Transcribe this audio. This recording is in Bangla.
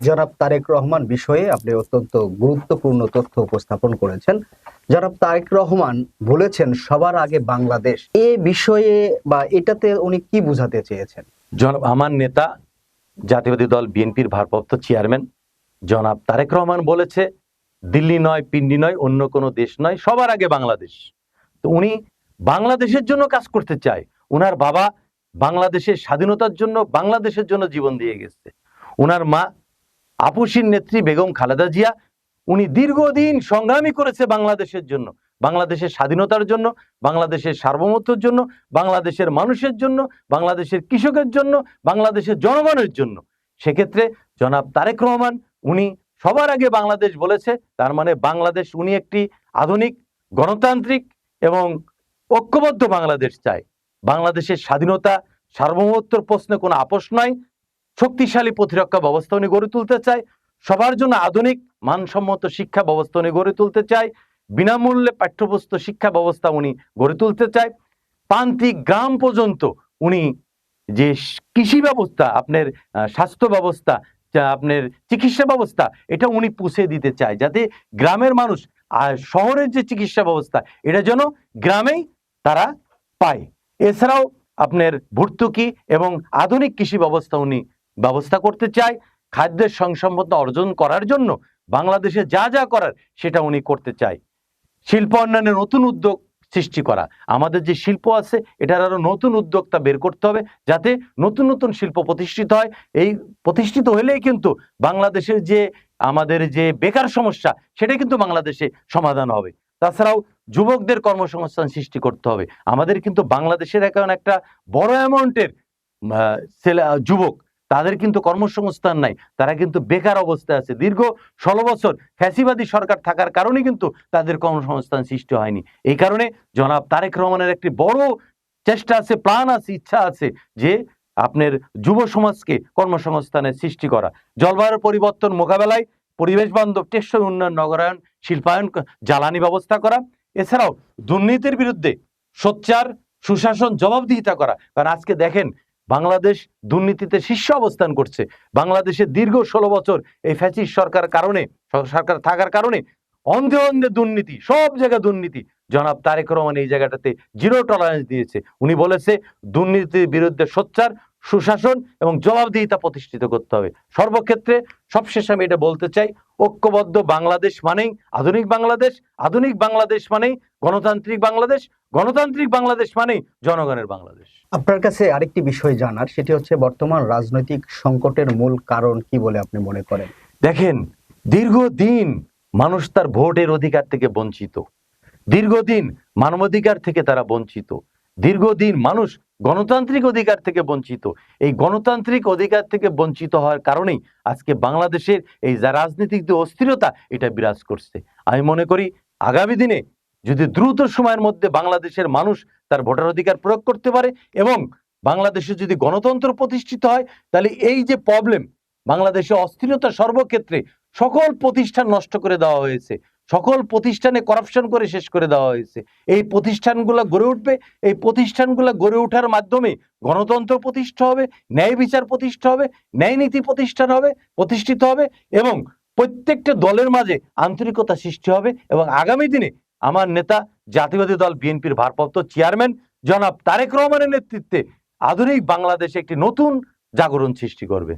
জনাব তারেক রহমান বিষয়ে আপনি অত্যন্ত গুরুত্বপূর্ণ তথ্য উপস্থাপন করেছেন। জনাব তারেক রহমান বলেছেন, সবার আগে বাংলাদেশ। এ বিষয়ে বা এটাতে উনি কি বুঝাতে চেয়েছেন? জনাব, আমার নেতা, জাতীয়বাদী দল বিএনপির ভারপ্রাপ্ত চেয়ারম্যান, জনাব তারেক রহমান বলেছে, দিল্লি নয়, পিন্ডি নয়, অন্য কোনো দেশ নয়, সবার আগে বাংলাদেশ। তো উনি বাংলাদেশের জন্য কাজ করতে চায়। উনার বাবা বাংলাদেশের স্বাধীনতার জন্য, বাংলাদেশের জন্য জীবন দিয়ে গেছে। উনার মা আপসীর নেত্রী বেগম খালেদা জিয়া, উনি দীর্ঘদিন সংগ্রামী করেছে বাংলাদেশের জন্য। বাংলাদেশের স্বাধীনতার জন্য, বাংলাদেশের সার্বভৌমত্বের জন্য, বাংলাদেশের মানুষের জন্য, বাংলাদেশের কৃষকের জন্য, বাংলাদেশের জনগণের জন্য। সেক্ষেত্রে জনাব তারেক রহমান, উনি সবার আগে বাংলাদেশ বলেছে, তার মানে বাংলাদেশ উনি একটি আধুনিক, গণতান্ত্রিক এবং ঐক্যবদ্ধ বাংলাদেশ চায়। বাংলাদেশের স্বাধীনতা, সার্বভৌমত্বর প্রশ্নে কোনো আপোষ নাই শক্তিশালী প্রতিরক্ষা ব্যবস্থা উনি গড়ে তুলতে চায়। সবার জন্য আধুনিক, মানসম্মত শিক্ষা ব্যবস্থা উনি গড়ে তুলতে চায়। বিনামূল্যে পাঠ্যপুস্তক শিক্ষা ব্যবস্থা উনি গড়ে তুলতে চায়। প্রান্তিক গ্রাম পর্যন্ত উনি যে কৃষি ব্যবস্থা, আপনার স্বাস্থ্য ব্যবস্থা আপনার চিকিৎসা ব্যবস্থা, এটা উনি পুষে দিতে চায় যাতে গ্রামের মানুষ, আর শহরের যে চিকিৎসা ব্যবস্থা, এটা যেন গ্রামেই তারা পায়। এছাড়াও আপনার ভর্তুকি এবং আধুনিক কৃষি ব্যবস্থা উনি ব্যবস্থা করতে চায়, খাদ্যের সংসম্মতা অর্জন করার জন্য বাংলাদেশে যা যা করার সেটা উনি করতে চায়। শিল্প উন্নয়নের নতুন উদ্যোগ সৃষ্টি করা। আমাদের যে শিল্প আছে, এটার আরও নতুন উদ্যোক্তা বের করতে হবে যাতে নতুন নতুন শিল্প প্রতিষ্ঠিত হয়। এই প্রতিষ্ঠিত হলেই কিন্তু বাংলাদেশের যে আমাদের যে বেকার সমস্যা, সেটা কিন্তু বাংলাদেশে সমাধান হবে। তাছাড়াও যুবকদের কর্মসংস্থান সৃষ্টি করতে হবে। আমাদের কিন্তু বাংলাদেশের এখন একটা বড় অ্যামাউন্টের ছেলে যুবক তাদের কিন্তু কর্মসংস্থান নাই, তারা কিন্তু বেকার অবস্থায় আছে। দীর্ঘ ষোলো বছর ফ্যাসিবাদী সরকার থাকার কারণে কিন্তু তাদের কর্মসংস্থান সৃষ্টি হয়নি। এই কারণে জনাব তারেক রহমানের একটি বড় চেষ্টা আছে প্ল্যান আছে, ইচ্ছা আছে যে আপনার যুব সমাজকে কর্মসংস্থানের সৃষ্টি করা। জলবায়ুর পরিবর্তন মোকাবেলায় পরিবেশ বান্ধব, টেকসই উন্নয়ন, নগরায়ন, শিল্পায়ন, জ্বালানি ব্যবস্থা করা। এছাড়াও দুর্নীতির বিরুদ্ধে সোচ্চার, সুশাসন, জবাবদিহিতা করা। কারণ আজকে দেখেন বাংলাদেশ দুর্নীতিতে শীর্ষ অবস্থান করছে। বাংলাদেশে দীর্ঘ ষোলো বছর এই ফ্যাসিস সরকার কারণে, সরকার থাকার কারণে অন্ধে অন্ধে দুর্নীতি, সব জায়গায় দুর্নীতি। জনাব তারেক রহমান এই জায়গাটাতে জিরো টলারেন্স দিয়েছে। উনি বলেছে, দুর্নীতির বিরুদ্ধে সোচ্চার সুশাসন এবং জবাবদিহিতা প্রতিষ্ঠিত করতে হবে। সর্বক্ষেত্রে সবশেষে আমি এটা বলতে চাই ঐক্যবদ্ধ বাংলাদেশ মানেই আধুনিক বাংলাদেশ আধুনিক বাংলাদেশ মানেই গণতান্ত্রিক বাংলাদেশ গণতান্ত্রিক বাংলাদেশ মানেই জনগণের বাংলাদেশ। আপনার কাছে আরেকটি বিষয় জানার সেটি হচ্ছে বর্তমান রাজনৈতিক সংকটের মূল কারণ কি বলে আপনি মনে করেন? দেখেন দীর্ঘদিন মানুষ তার ভোটের অধিকার থেকে বঞ্চিত। দীর্ঘদিন মানবাধিকার থেকে তারা বঞ্চিত। দীর্ঘদিন মানুষ গণতান্ত্রিক অধিকার থেকে বঞ্চিত। এই গণতান্ত্রিক অধিকার থেকে বঞ্চিত হওয়ার কারণেই আজকে বাংলাদেশের এই যা রাজনৈতিক যে অস্থিরতা, এটা বিরাজ করছে। আমি মনে করি, আগামী দিনে যদি দ্রুত সময়ের মধ্যে বাংলাদেশের মানুষ তার ভোটার অধিকার প্রয়োগ করতে পারে এবং বাংলাদেশে যদি গণতন্ত্র প্রতিষ্ঠিত হয়, তাহলে এই যে প্রবলেম বাংলাদেশে অস্থিরতা সর্বক্ষেত্রে সকল প্রতিষ্ঠান নষ্ট করে দেওয়া হয়েছে। সকল প্রতিষ্ঠানে করাপশন করে শেষ করে দেওয়া হয়েছে। এই প্রতিষ্ঠানগুলো গড়ে উঠবে, এই প্রতিষ্ঠানগুলো গড়ে ওঠার মাধ্যমে গণতন্ত্র প্রতিষ্ঠা হবে, ন্যায় বিচার প্রতিষ্ঠা হবে, ন্যায় নীতি প্রতিষ্ঠান হবে, প্রতিষ্ঠিত হবে এবং প্রত্যেকটা দলের মাঝে আন্তরিকতা সৃষ্টি হবে এবং আগামী দিনে আমার নেতা জাতীয়বাদী দল বিএনপির ভারপ্রাপ্ত চেয়ারম্যান জনাব তারেক রহমানের নেতৃত্বে আধুনিক বাংলাদেশে একটি নতুন জাগরণ সৃষ্টি করবে।